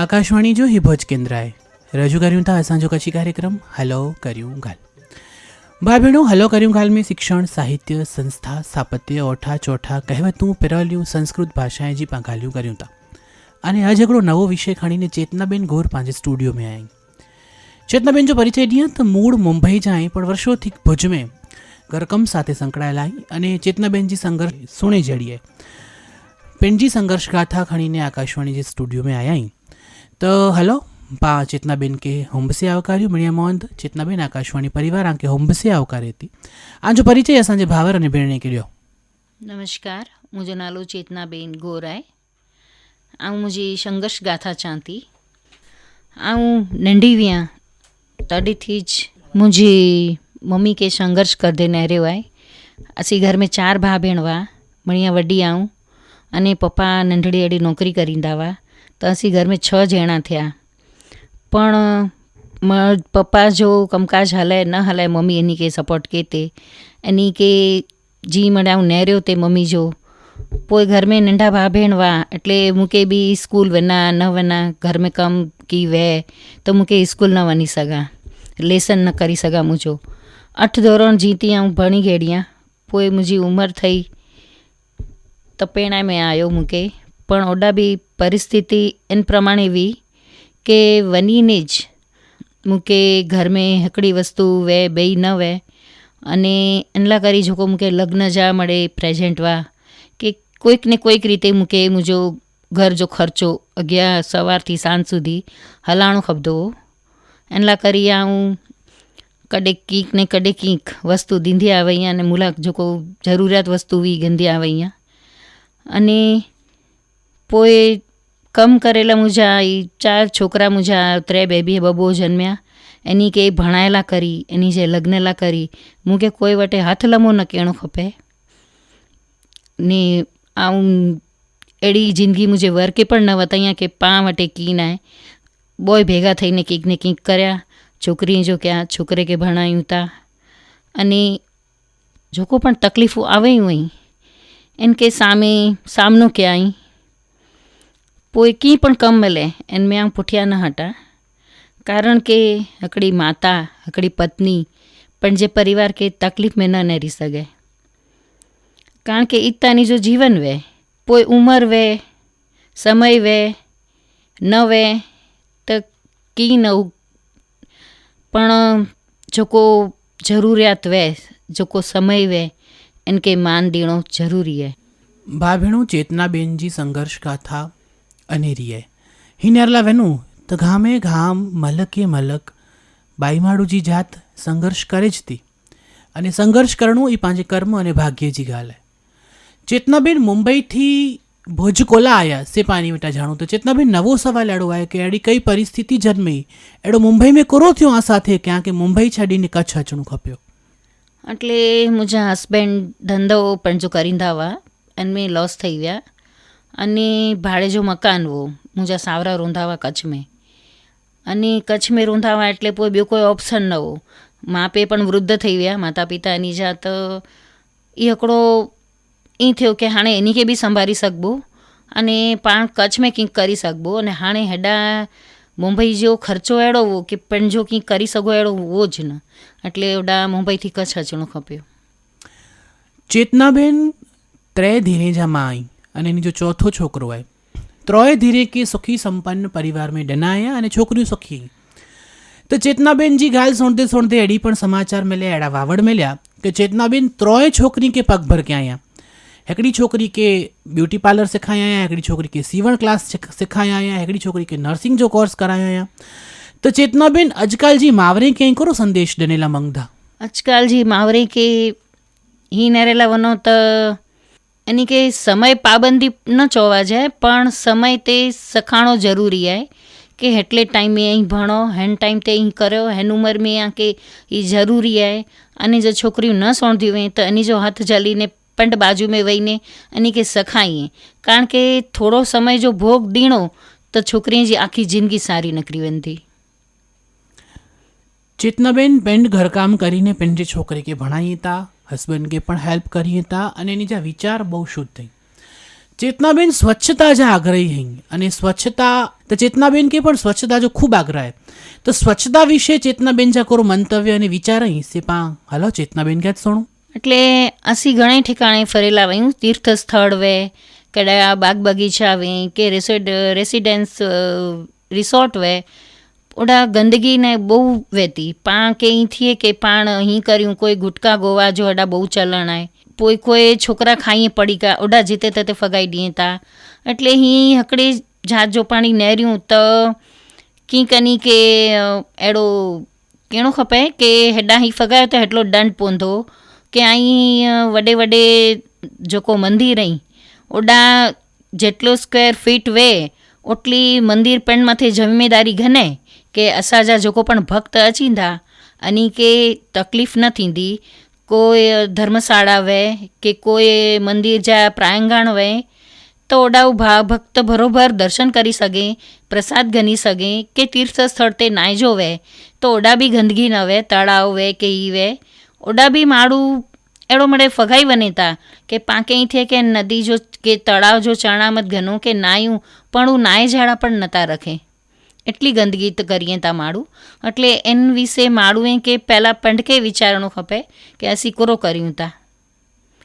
આકાશવાણી જો હિભોજ કેન્દ્રાએ રજૂ કર્યું था असांजो कच्छी कार्यक्रम हलो करियूं गाल भाई भेणो हलो करियूं गाल में शिक्षण साहित्य संस्था स्थापत्य ओठा ચોઠા કહેવતું પેરવલ્યું સંસ્કૃત ભાષાએ जी पां ॻाल्हियूं करियूं था અને આજ हिकिड़ो नवो विषय खणीने चेतनाबेन गौर पंहिंजे स्टूडियो में आई चेतनाबेन जो परिचय ॾियां त મૂળ મુંબઈ जा आई પણ વર્ષોથી ભુજ में ઘરકમ સાથે સંકળાયેલા आई અને ચેતનાબેનજી સંઘર્ષ સુણી જડીએ પેનજી સંઘર્ષ ગાથા ખણીને આકાશવાણી જે સ્ટુડિયો में आया आई તો હલો, પા ચેતનાબેન કે હોંબસે આવકાર્યું મણિયા મોહંત, ચેતનાબેન, આકાશવાણી પરિવાર આંકે હોંબસે આવકારી હતી. આજો પરિચય અસાંજે ભાવર અને બેણને કર્યો. નમસ્કાર મુજો નાલો ચેતનાબેન ગોરાય. આ મુજી સંઘર્ષ ગાથા ચાંતી. આ હું નંઢી વ્યાં તડીથી જ मुझे मम्मी के संघर्ष कर दे नहरे हुआ असी घर में चार भाउ भेण हुआ मणिया वॾी आऊं अने पप्पा नंढड़ी अहिड़ी नौकिरी करींदा हुआ તો હસી ઘર મેં છ જણા થયા. પણ પપ્પા जो કમકાજ હલાય, ન હલાય, મમ્મી એની કે સપોર્ટ કેતે એની કે જી મડાઉં નેર્યો તે મમ્મી જો. પોઈ ઘર में નંઢા ભા भेण વા, એટલે મૂકે બી સ્કૂલ વના, ન વના, ઘર में કમ કી વે, તો મૂકે સ્કૂલ ન વની સગા. લેસન ન કરી સગા મુજો અઠ ધોરણ જીતી હું ભણી ગેડિયા. પોઈ મુજી ઉંમર થઈ, તો પેણાય મેં આવ્યો મૂકે પણ ઓડાબી પરિस्थिति એન પ્રમાણે એવી કે વનીને જ મૂકે ઘરમાં હકડી વસ્તુ વે, બેય ન વે. અને એનલા કરી જોકો મૂકે લગ્ન જા મળે પ્રેઝેન્ટવા કે કોઈક ને કોઈક રીતે મૂકે મુજો ઘર જો ખર્ચો અગિયાર સવારથી સાંજ સુધી. હલાણો ખબદો એનલા કરી આ હું કડે કીક ને કડે કીક વસ્તુ દીંધી આવે અહીંયા અને મુલાક જોકો જરૂરિયાત વસ્તુ વી ગંધી આવે અહીંયા. અને પોએ કમ કરેલા મુજા એ ચાર છોકરા મુજા ત્રે બેબી બબો જન્મ્યા. એની કે ભણાયેલા કરી, એની જે લગ્નેલા કરી. હું કે કોઈ વટે હાથ લમો ન કેણો ખપે. ને આવું એડી જિંદગી મુજે વર્કે પણ ન વતૈયા કે પા વટે કી નાય. બોય ભેગા થઈને કંઈક ને કંઈક કર્યા. છોકરી જો ક્યાં છોકરે કે ભણાયું તા. અને જોકો પણ તકલીફો આવે અહીં એન કે સામે સામનો ક્યાંય પોઈકી પણ કમ મિલે એનમે આમ પૂઠિયા ન હટા કારણ કે હકડી માતા, હકડી પત્ની, પણ જે પરિવાર કે તકલીફ મેં ન નરી શકે કારણ કે ઈતાની જો જીવન વે, પોઈ ઉંમર વે, સમય વે, ન વે, તો કી ન પણ જોકો જરૂરિયાત વે જોકો સમય વે, એને કે માન દેણો જરૂરી હે. ભાભેણું ચેતનાબેનજી સંઘર્ષ ગાથા અનેરીએ હિનેરલા વેનું તો ગામે ગામ મલકે મલક બાઈમાળુજી જાત સંઘર્ષ કરે જ તી. અને સંઘર્ષ કરણું એ પાંજે કર્મ અને ભાગ્યજી ગાલે. ચેતનાબેન મુંબઈથી ભોજકોલા આવ્યા સે પાણી મીઠા જાણું. તો ચેતનાબેન નવો સવાલ એડો આવ્યો કે એડી કઈ પરિસ્થિતિ જન્મી? એડો મુંબઈ મેં કોરો થયો આ સાથે ક્યાં કે મુંબઈ છાડીને કચ્છ અચણું ખપ્યો. એટલે મુજા હસબેન્ડ ધંધો પણ જો કરીંદા હુઆ એન મેં લોસ થઈ ગયા. અને ભાડે જો મકાન વો મુજા સાવરા રોંધાવા કચ્છ મેં અને કચ્છ મેં રોંધાવા એટલે કોઈ બીજો કોઈ ઓપ્શન ન હો માપે પણ વૃદ્ધ થઈ ગયા માતા પિતાની જાત એ હકડો એ થયો કે હાણે એની કે બી સંભાળી શકબો અને પણ કચ્છ મેં કંઈક કરી શકબો અને હાણે હેડા મુંબઈ જેવો ખર્ચો એડો કે પણ જો કંઈક કરી શકો એડો હોવો જ ન. એટલે એવડા મુંબઈથી કચ્છ અચણો ખપ્યો. ચેતનાબેન ત્રે ધીરેજામાં આવી અને એની જો ચોથો છોકરો હોય ત્રણે ધીરે કે સુખી સંપન્ન પરિવાર મેં ડનાયા અને છોકરીઓ સુખી. તો ચેતનાબેનજી ગાલ સોંડતે સોંડતે એડી પણ સમાચાર મળ્યા, એડા વાવડ મળ્યા કે ચેતનાબેન ત્રણે છોકરી કે પગભર કે આયા? હેકડી છોકરી કે બ્યુટી પાર્લર સિખાયા આયા, હેકડી છોકરી કે સીવણ ક્લાસ સિખાયા આયા, હેકડી છોકરી કે નર્સિંગ જો કોર્સ કરાયા આયા? તો ચેતનાબેન અજકાલજી માવરે ક્યાંય કરો સંદેશ ડનેલા મંગધા? અજકાલજી માવરે કે હી નરેલા વનો તો यानी कि समय पाबंदी ન જોવા જાય, પણ સમય તે સખાણો જરૂરી આય, કે હેટલે ટાઈમે અહીં ભણો, હેન ટાઈમ તે અહીં કર્યો, હેન ઉંમર મેં આ કે એ જરૂરી આય. અને જો છોકરીઓ ન સોંધ્યું હોય તો એની જો હાથ જલીને પંડ બાજુ મેં વહીને એની કે સખાઈએ કારણ કે થોડો સમય જો ભોગ દીણો, તો છોકરીની આખી જિંદગી સારી નીકળી બનતી ચેતનાબેન પેન્ટ ઘરકામ કરીને પેન્ટે છોકરી કે ભણાવી હતા હસબન્ડે પણ હેલ્પ કરી હતા અને એની જે વિચાર બહુ શુદ્ધ થઈ. ચેતનાબેન સ્વચ્છતા જે આગ્રહી હૈ અને સ્વચ્છતા, તો ચેતનાબેન કે પણ સ્વચ્છતા જો ખૂબ આગ્રહ તો સ્વચ્છતા વિશે ચેતનાબેન જા કરો મંતવ્ય અને વિચાર અહીં સે સેપા હલો ચેતનાબેન ક્યાં સોણું? એટલે અસી ઘણા ઠેકાણે ફરેલા વહી તીર્થ સ્થળ વે કડા બાગ બગીચા વે, કે રેસિડેન્સ રિસોર્ટ વે ઓડા ગંદકીને બહુ વહેતી પાણ કે અહીં થઈએ કે પાણ અહીં કર્યું, કોઈ ગુટકા ગોવા જો અડા બહુ ચલણ આય કોઈ કોઈ છોકરા ખાઈએ પડી ગયા ઓડા જીતે તે ફગાઈ દીએ તા. એટલે અહીં હકડે જાત જો પાણી નેર્યું તો કી કની કે એડો, કેણો ખપે કે હેડા અહીં ફગાયો તો એટલો દંડ પોંધો. કે અહીં વડે વડે જોકો મંદિર અહીં. ઓડા જેટલો સ્ક્વેર ફીટ વે, ઓટલી મંદિર પેણમાંથી જિમ્મેદારી ઘને. કે असांजा जेको पिणु भक्त अचींदा अनी खे तकलीफ़ न थींदी कोई धर्मशाला वए की कोई मंदर जा प्रांगण वए त ओॾा भा भक्त बरोबरि दर्शन करी सघे प्रसाद गनी सघे की तीर्थ स्थल ते नाहिजो वए त ओॾा बि गंदगी न वए तड़ाव वए की ई वए ओॾा बि माण्हू अहिड़ो मिड़े फगाई वञे था की पाण खे ईअं थिए की नदी जो की तड़ाव जो चरणामत घनो की नाहियूं पण हू नाहे जहिड़ा पण नथा रखे એટલી ગંદકી કરીએ તા માળું. એટલે એન વિશે માળું એ કે પહેલાં પંડકે વિચારણું ખપે કે આ સિકોરો કર્યું તા.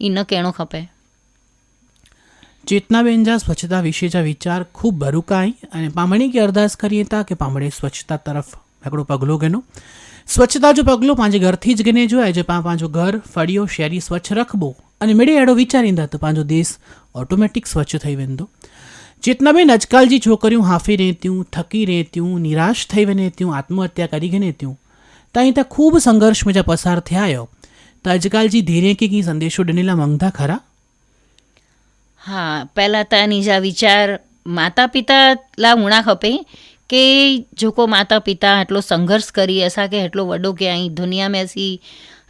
એ ન કેણું ખપે. ચેતનાબેન જ્યાં સ્વચ્છતા વિશે જ્યાં વિચાર ખૂબ ભરૂકાઈ અને પામણી કે અરદાસ કરીએ તા કે પામણે સ્વચ્છતા તરફ એકડું પગલું ગેનું. સ્વચ્છતા જો પગલું પાંજે ઘરથી જ ગને જોઈએ જે પાંજો ઘર, ફળીઓ, શેરી સ્વચ્છ રખબો અને મેળે એડો વિચારીંદા તો પાંજો દેશ ઓટોમેટિક સ્વચ્છ થઈ વેંદો. ચેતનાબેન આજકાલ જે છોકરીઓ હાંફી રહેત્યું થકી રહેત્યું નિરાશ થઈ રહેત્યું આત્મહત્યા કરી રહેત્યું ત્યાં ત્યાં ખૂબ સંઘર્ષ મજા પસાર થયા તો આજકાલ જે ધીરે કે કંઈ સંદેશો ડનેલા માંગતા ખરા? હા, પહેલાં તો નીજા વિચાર માતા પિતા લા ઉણા ખપે કે જોકો માતા પિતા આટલો સંઘર્ષ કરી, એસા કે એટલો વડો કે અહીં દુનિયા મેં એસી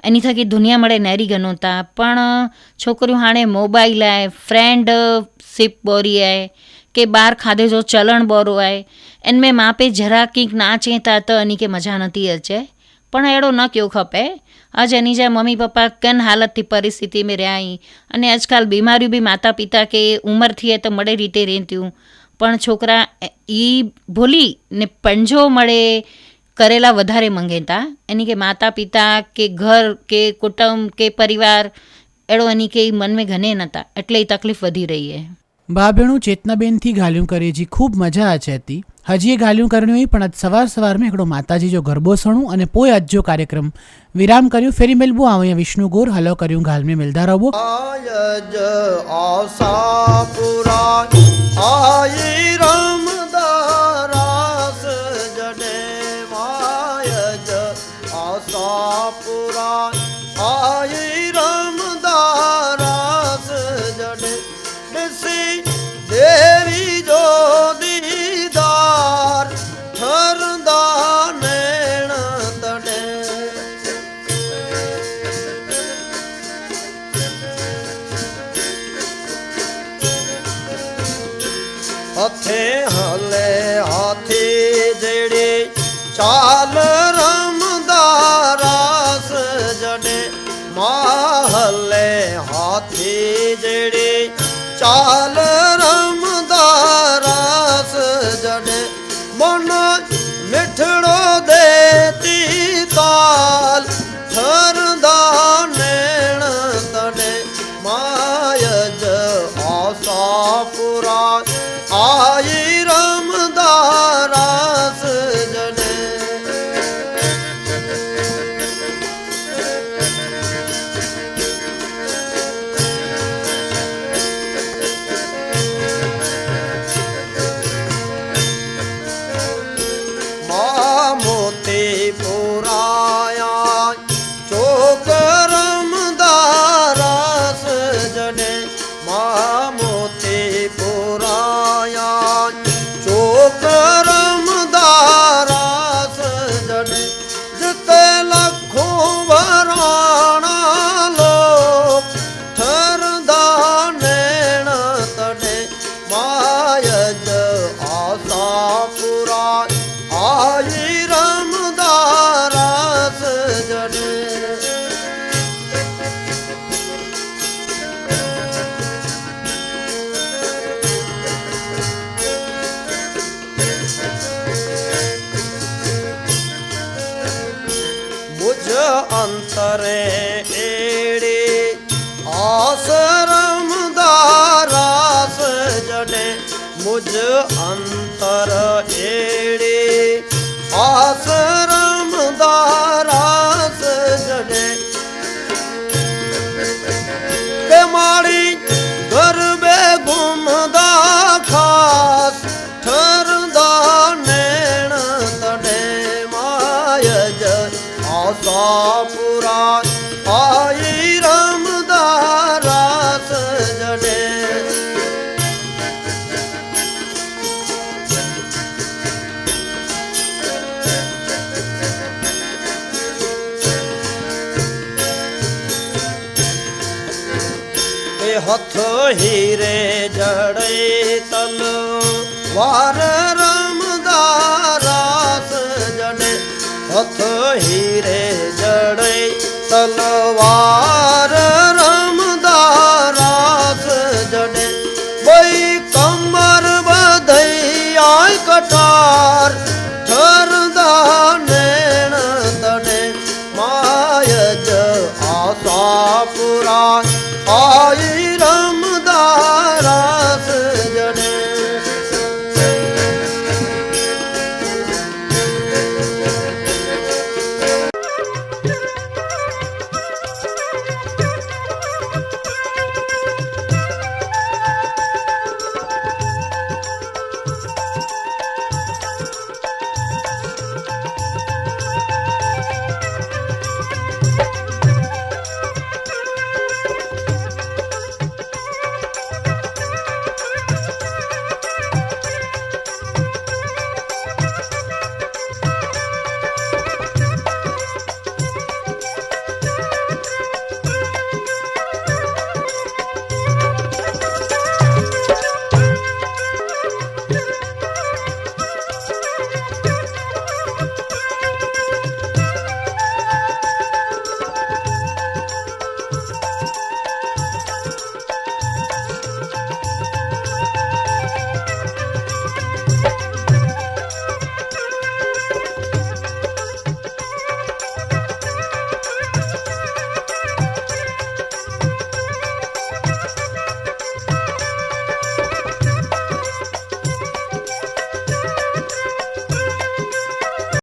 એની થકી દુનિયા મળે નેરી ગનોતા, પણ છોકરીઓ હાણે મોબાઈલ આય ફ્રેન્ડશીપ બોરી આય કે બાર ખાધे जो ચલણ બરો આય એનમે માં પે જરા કંઈક ના ચેતા તો એની કે મજા નથી અચે પણ એડો ન કયો ખપે. આજ એની જે મમ્મી પપ્પા કન હાલતથી પરિસ્થિતિમાં રહ્યા અને આજકાલ બીમારીઓ બી માતા પિતા કે ઉંમરથી એ તો મળે રીતે રહેતું પણ છોકરા એ ભૂલી ને પંજો મળે કરેલા વધારે મંગેતા. એની કે માતા પિતા કે ઘર કે કુટુંબ કે પરિવાર, એડો એની કે મનમે ઘને નહોતા એટલે એ તકલીફ વધી રહી છે ભાભેણું ચેતનાબેનથી ગાલ્યું કરે જી ખૂબ મજા આજ હતી હજી એ ગાલ્યું કર્યું પણ આજ સવાર સવારમાં એકડો માતાજી જો ગરબો સણું અને પોય આજ કાર્યક્રમ. વિરામ કર્યું, ફેરી મેલબો આવો અહીંયા વિષ્ણુ ગોર, હલો કર્યું ગાલ મેં મિલતા રહો. આય રામ માહલે હાથી જેડી ચાલ હીરે જડે તલ. વાર રમદારાસ જડે હથ હીરે જડે તલવાર